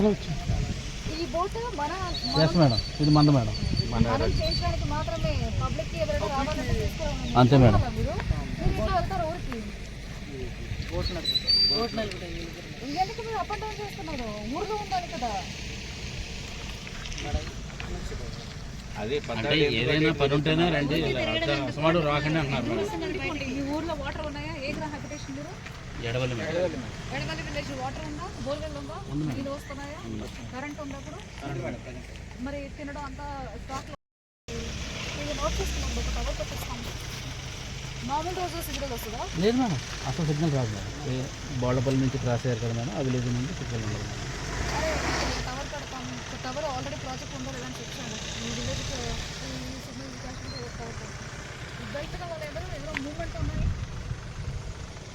ఈ బోట్ మన yes madam ఇది మంద మేడం మనం చేయించడానికి మాత్రమే పబ్లిక్కి ఎవరైనా రావాలంటే తీసుకోవాలి అంతే మేడం మీరు మీరు ఇట్లా వెళ్తారు ఊరికి ఇంకెందుకు మీరు అప్ అండ్ డౌన్ చేస్తున్నారు ఊర్లో ఉండాలి కదా అంటే ఏదైనా పని ఉంటేనే రండి రాకండి అంటున్నారు మీ ఊర్లో వాటర్ ఉన్నాయా ఏ గ్రహ ఎడవల్లి విలేజ్ వాటర్ ఉందా? బోర్వెల్ ఉందా? నీళ్ళు వస్తున్నాయా? కరెంట్ ఉందా అప్పుడు? మరి తినడం అంతా స్టాక్ ఇది నోట్ చేసుకున్నాం ఒక టవర్ పెట్టేస్తాం. మామూలు రోజు సిగ్నల్ వస్తుందా? లేదు మేడం. అసలు సిగ్నల్ రాదు మేడం. ఏ బోళ్ళపల్లి నుంచి క్రాస్ అయ్యారు కదా మేడం ఆ విలేజ్ నుంచి సిగ్నల్ ఉండదు టవర్ ఆల్రెడీ ప్రాజెక్ట్ ఉందో లేదని ఈ విలేజ్ ఈ సిగ్నల్ టవర్ బయట వాళ్ళు ఎవరు ఎవరో మూవ్మెంట్ ఉన్నాయి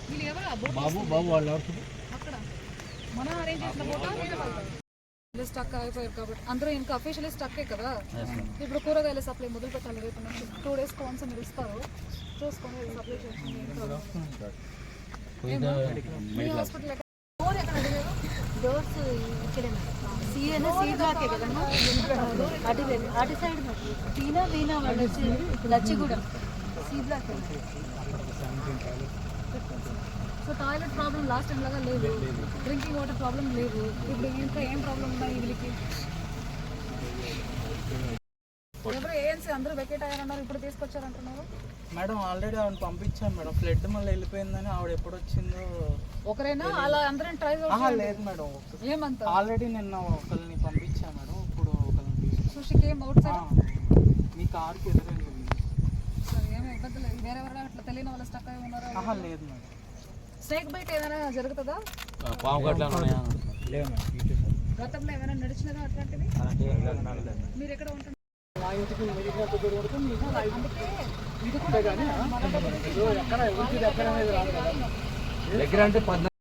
వీళ్ళు ఎవరు ఆ boat బాబు బాబు వాళ్ళు ఎవరు అక్కడ. మనం అరేంజ్ చేసిన బోట్ స్టక్ అయిపోయారు కాబట్టి. అందరూ ఇంకా అఫీషియలీ స్టక్కే కదా? ఇప్పుడు కూరగాయల సప్లై మొదలు పెట్టాలి. రేపు నుంచి టూ డేస్ కోన్స్ మీరు ఇస్తారు. చూసుకొని సప్లై చేసి మీ హాస్పిటల్ అడిగారు డోర్స్ ఇక్కడే సీఎన్ సీ బ్లాకే కదమ్మా అటు వెళ్ళి అటు సైడ్ వీణా వీణా వాళ్ళు వచ్చి Lachchigudem. C block so toilet problem last time లాగా లేదు. డ్రింకింగ్ వాటర్ ప్రాబ్లం లేదు. ఇప్పుడు ఇంకా ఏం ప్రాబ్లం ఉన్నాయి వీళ్ళకి ఎవరు ఏఎన్సీ అందరూ వెకేట్ అయ్యారన్నారు ఇప్పుడు తీసుకొచ్చారంటున్నారు? మేడం ఆల్రెడీ ఆవిడ పంపించాం మేడం. ఫ్లడ్ మళ్ళీ వెళ్ళిపోయిందని ఆవిడ ఎప్పుడు వచ్చిందో ఒకరైనా అలా అందరం ట్రై లేదు మేడం. ఏమంత ఆల్రెడీ నిన్న ఒకరిని పంపించా మేడం. ఇప్పుడు ఒకరిని తీసుకు- so she came outside మీ కార్కి ఎదురండి సరే ఏమి ఇబ్బంది లేదు. వేరే ఎవరైనా అట్లా తెలియని వాళ్ళు స్టక్ అయి ఉన్నారా? లేదు మేడం. స్నేక్ బైట్ ఏదైనా జరుగుతుందా? పాము గట్ల ఉన్నాయా? లేదు మేడం గతంలో ఏమైనా నడిచినదా అట్లాంటివి? మీరు ఎక్కడ ఉంటున్నారు మా ఇంటికి మెడికల్ దగ్గర అంటే పద్నాలుగు